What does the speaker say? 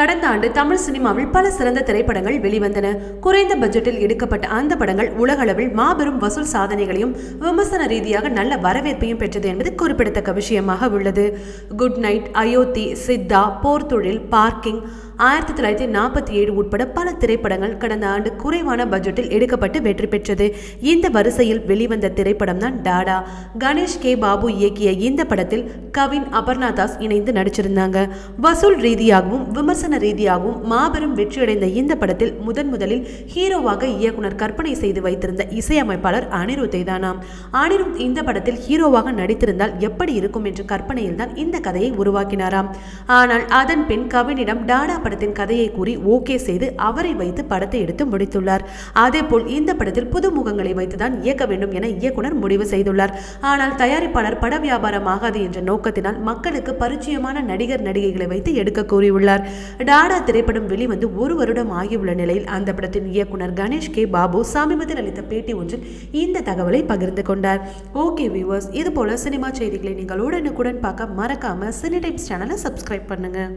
கடந்த ஆண்டு தமிழ் சினிமாவில் பல சிறந்த திரைப்படங்கள் வெளிவந்தன. குறைந்த பட்ஜெட்டில் எடுக்கப்பட்ட அந்த படங்கள் உலகளவில் மாபெரும் வசூல் சாதனைகளையும் விமர்சன ரீதியாக நல்ல வரவேற்பையும் பெற்றது என்பது குறிப்பிடத்தக்க விஷயமாக உள்ளது. Good night Ayothi Chithha Porthozhil parking ஆயிரத்தி தொள்ளாயிரத்தி நாற்பத்தி ஏழு உட்பட பல திரைப்படங்கள் கடந்த ஆண்டு குறைவான பட்ஜெட்டில் எடுக்கப்பட்டு வெற்றி பெற்றது. இந்த வரிசையில் வெளிவந்த திரைப்படம் தான் டாடா. கணேஷ் கே. பாபு இயக்கிய இந்த படத்தில் கவின் அபர்ணா தாஸ் இணைந்து நடிச்சிருந்தாங்க. வசூல் ரீதியாகவும் விமர்சன ரீதியாகவும் மாபெரும் வெற்றியடைந்த இந்த படத்தில் முதன் முதலில் ஹீரோவாக இயக்குனர் கற்பனை செய்து வைத்திருந்த இசையமைப்பாளர் அனிருத்தை தானாம் அனிருத் இந்த படத்தில் ஹீரோவாக நடித்திருந்தால் எப்படி இருக்கும் என்ற கற்பனையில் தான் இந்த கதையை உருவாக்கினாராம். ஆனால் அதன் பின் கவினிடம் டாடா படத்தின் கதையை கூறி ஓகே செய்து அவரை வைத்து படத்தை எடுத்து முடித்துள்ளார். அதேபோல் இந்த படத்தில் புது முகங்களை வைத்துதான் இயக்க வேண்டும் என இயக்குனர் முடிவு செய்துள்ளார். ஆனால் தயாரிப்பாளர் பட வியாபாரம் ஆகாது என்ற நோக்கத்தினால் மக்களுக்கு பரிச்சயமான நடிகர் நடிகைகளை வைத்து எடுக்க கூறியுள்ளார். டாடா திரைப்படம் வெளிவந்து ஒரு வருடம் ஆகியுள்ள நிலையில் அந்த படத்தின் இயக்குனர் கணேஷ் கே. பாபு சமீபத்தில் அளித்த பேட்டி ஒன்றில் இந்த தகவலை பகிர்ந்து கொண்டார். ஓகே வியூவர்ஸ் இது போல சினிமா செய்திகளை நீங்கள் உடனுக்குடன் பார்க்க மறக்காம சினி டைம்ஸ் சேனலை சப்ஸ்கிரைப் பண்ணுங்க.